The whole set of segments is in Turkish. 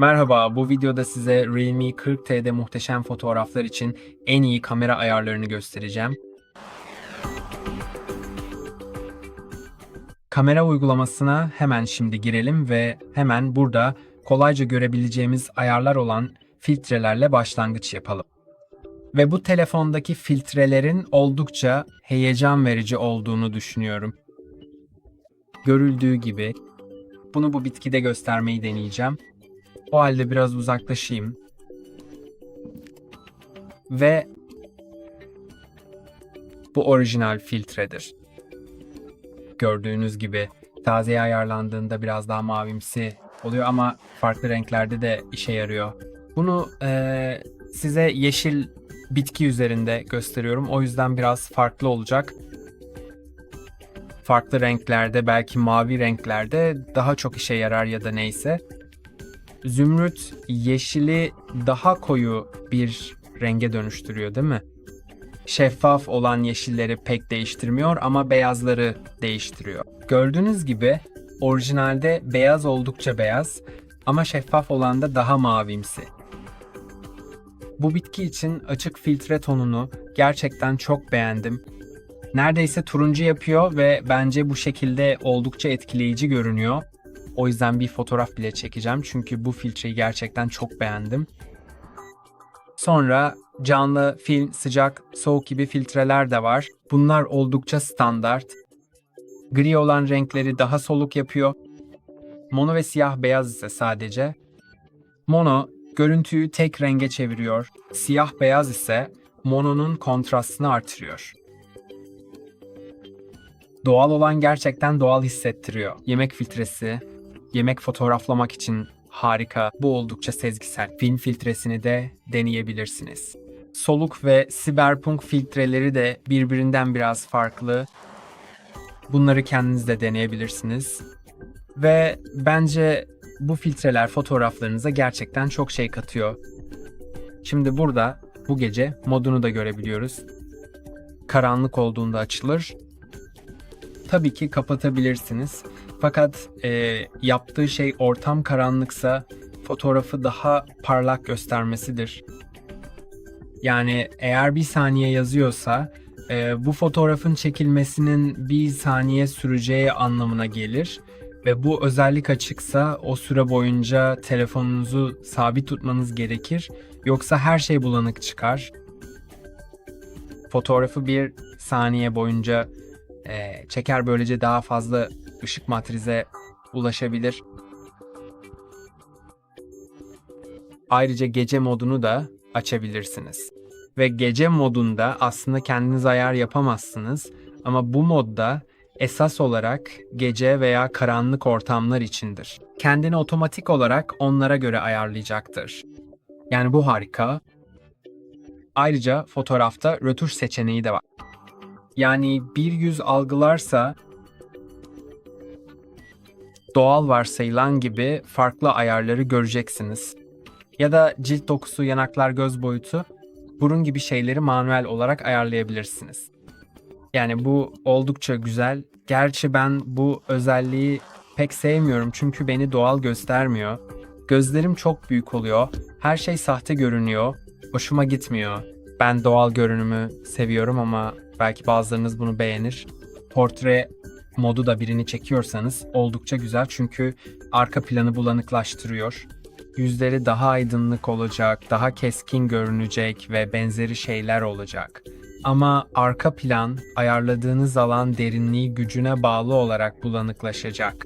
Merhaba, bu videoda size Realme 40T'de muhteşem fotoğraflar için en iyi kamera ayarlarını göstereceğim. Kamera uygulamasına hemen şimdi girelim ve hemen burada kolayca görebileceğimiz ayarlar olan filtrelerle başlangıç yapalım. Ve bu telefondaki filtrelerin oldukça heyecan verici olduğunu düşünüyorum. Görüldüğü gibi bunu bu bitkide göstermeyi deneyeceğim. O halde biraz uzaklaşayım. Ve bu orijinal filtredir. Gördüğünüz gibi tazeye ayarlandığında biraz daha mavimsi oluyor ama farklı renklerde de işe yarıyor. Bunu eee, size yeşil bitki üzerinde gösteriyorum. O yüzden biraz farklı olacak. Farklı renklerde belki mavi renklerde daha çok işe yarar ya da neyse. Zümrüt yeşili daha koyu bir renge dönüştürüyor değil mi? Şeffaf olan yeşilleri pek değiştirmiyor ama beyazları değiştiriyor. Gördüğünüz gibi orijinalde beyaz oldukça beyaz ama şeffaf olan da daha mavimsi. Bu bitki için açık filtre tonunu gerçekten çok beğendim. Neredeyse turuncu yapıyor ve bence bu şekilde oldukça etkileyici görünüyor. O yüzden bir fotoğraf bile çekeceğim çünkü bu filtreyi gerçekten çok beğendim. Sonra canlı, film, sıcak, soğuk gibi filtreler de var. Bunlar oldukça standart. Gri olan renkleri daha soluk yapıyor. Mono ve siyah beyaz ise sadece. Mono görüntüyü tek renge çeviriyor. Siyah beyaz ise mononun kontrastını artırıyor. Doğal olan gerçekten doğal hissettiriyor. Yemek filtresi, yemek fotoğraflamak için harika. Bu oldukça sezgisel. Film filtresini de deneyebilirsiniz. Soluk ve siberpunk filtreleri de birbirinden biraz farklı. Bunları kendiniz de deneyebilirsiniz. Ve bence bu filtreler fotoğraflarınıza gerçekten çok şey katıyor. Şimdi burada bu gece modunu da görebiliyoruz. Karanlık olduğunda açılır. Tabii ki kapatabilirsiniz. Fakat e, yaptığı şey ortam karanlıksa fotoğrafı daha parlak göstermesidir. Yani eğer bir saniye yazıyorsa e, bu fotoğrafın çekilmesinin bir saniye süreceği anlamına gelir. Ve bu özellik açıksa o süre boyunca telefonunuzu sabit tutmanız gerekir. Yoksa her şey bulanık çıkar. Fotoğrafı bir saniye boyunca e, çeker böylece daha fazla ışık matrize ulaşabilir. Ayrıca gece modunu da açabilirsiniz. Ve gece modunda aslında kendiniz ayar yapamazsınız ama bu modda esas olarak gece veya karanlık ortamlar içindir. Kendini otomatik olarak onlara göre ayarlayacaktır. Yani bu harika. Ayrıca fotoğrafta rötuş seçeneği de var. Yani bir yüz algılarsa doğal varsayılan gibi farklı ayarları göreceksiniz. Ya da cilt dokusu, yanaklar, göz boyutu, burun gibi şeyleri manuel olarak ayarlayabilirsiniz. Yani bu oldukça güzel. Gerçi ben bu özelliği pek sevmiyorum çünkü beni doğal göstermiyor. Gözlerim çok büyük oluyor. Her şey sahte görünüyor. Hoşuma gitmiyor. Ben doğal görünümü seviyorum ama belki bazılarınız bunu beğenir. Portre modu da birini çekiyorsanız oldukça güzel çünkü arka planı bulanıklaştırıyor. Yüzleri daha aydınlık olacak, daha keskin görünecek ve benzeri şeyler olacak. Ama arka plan ayarladığınız alan derinliği gücüne bağlı olarak bulanıklaşacak.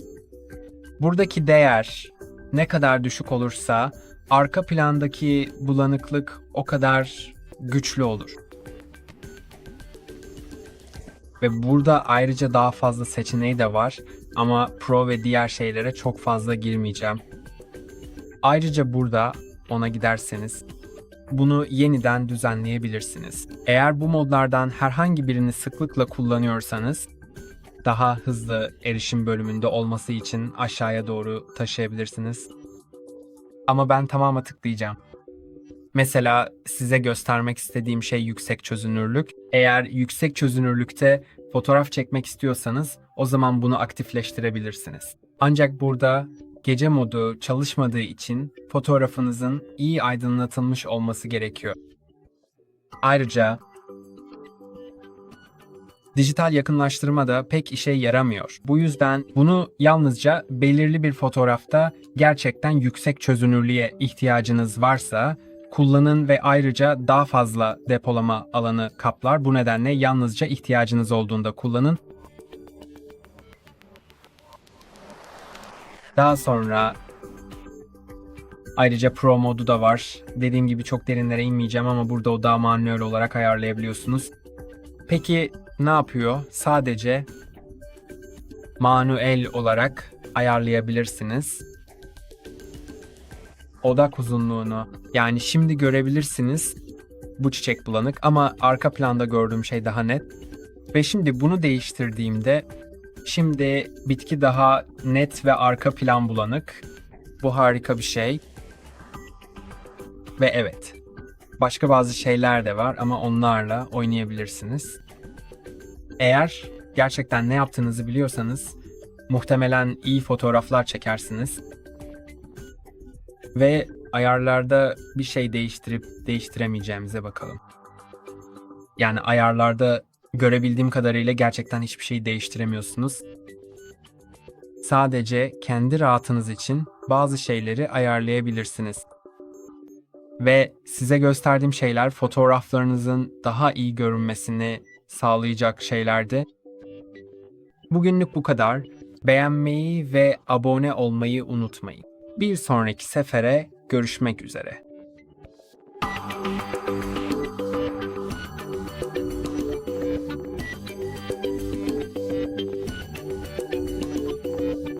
Buradaki değer ne kadar düşük olursa arka plandaki bulanıklık o kadar güçlü olur. Ve burada ayrıca daha fazla seçeneği de var ama Pro ve diğer şeylere çok fazla girmeyeceğim. Ayrıca burada ona giderseniz bunu yeniden düzenleyebilirsiniz. Eğer bu modlardan herhangi birini sıklıkla kullanıyorsanız daha hızlı erişim bölümünde olması için aşağıya doğru taşıyabilirsiniz. Ama ben tamama tıklayacağım. Mesela size göstermek istediğim şey yüksek çözünürlük. Eğer yüksek çözünürlükte fotoğraf çekmek istiyorsanız o zaman bunu aktifleştirebilirsiniz. Ancak burada gece modu çalışmadığı için fotoğrafınızın iyi aydınlatılmış olması gerekiyor. Ayrıca dijital yakınlaştırma da pek işe yaramıyor. Bu yüzden bunu yalnızca belirli bir fotoğrafta gerçekten yüksek çözünürlüğe ihtiyacınız varsa kullanın ve ayrıca daha fazla depolama alanı kaplar. Bu nedenle yalnızca ihtiyacınız olduğunda kullanın. Daha sonra ayrıca Pro modu da var. Dediğim gibi çok derinlere inmeyeceğim ama burada o daha manuel olarak ayarlayabiliyorsunuz. Peki ne yapıyor? Sadece manuel olarak ayarlayabilirsiniz. Odak uzunluğunu yani şimdi görebilirsiniz bu çiçek bulanık ama arka planda gördüğüm şey daha net. Ve şimdi bunu değiştirdiğimde şimdi bitki daha net ve arka plan bulanık. Bu harika bir şey. Ve evet, başka bazı şeyler de var ama onlarla oynayabilirsiniz. Eğer gerçekten ne yaptığınızı biliyorsanız muhtemelen iyi fotoğraflar çekersiniz. Ve ayarlarda bir şey değiştirip değiştiremeyeceğimize bakalım. Yani ayarlarda görebildiğim kadarıyla gerçekten hiçbir şey değiştiremiyorsunuz. Sadece kendi rahatınız için bazı şeyleri ayarlayabilirsiniz. Ve size gösterdiğim şeyler fotoğraflarınızın daha iyi görünmesini sağlayacak şeylerdi. Bugünlük bu kadar. Beğenmeyi ve abone olmayı unutmayın. Bir sonraki sefere görüşmek üzere.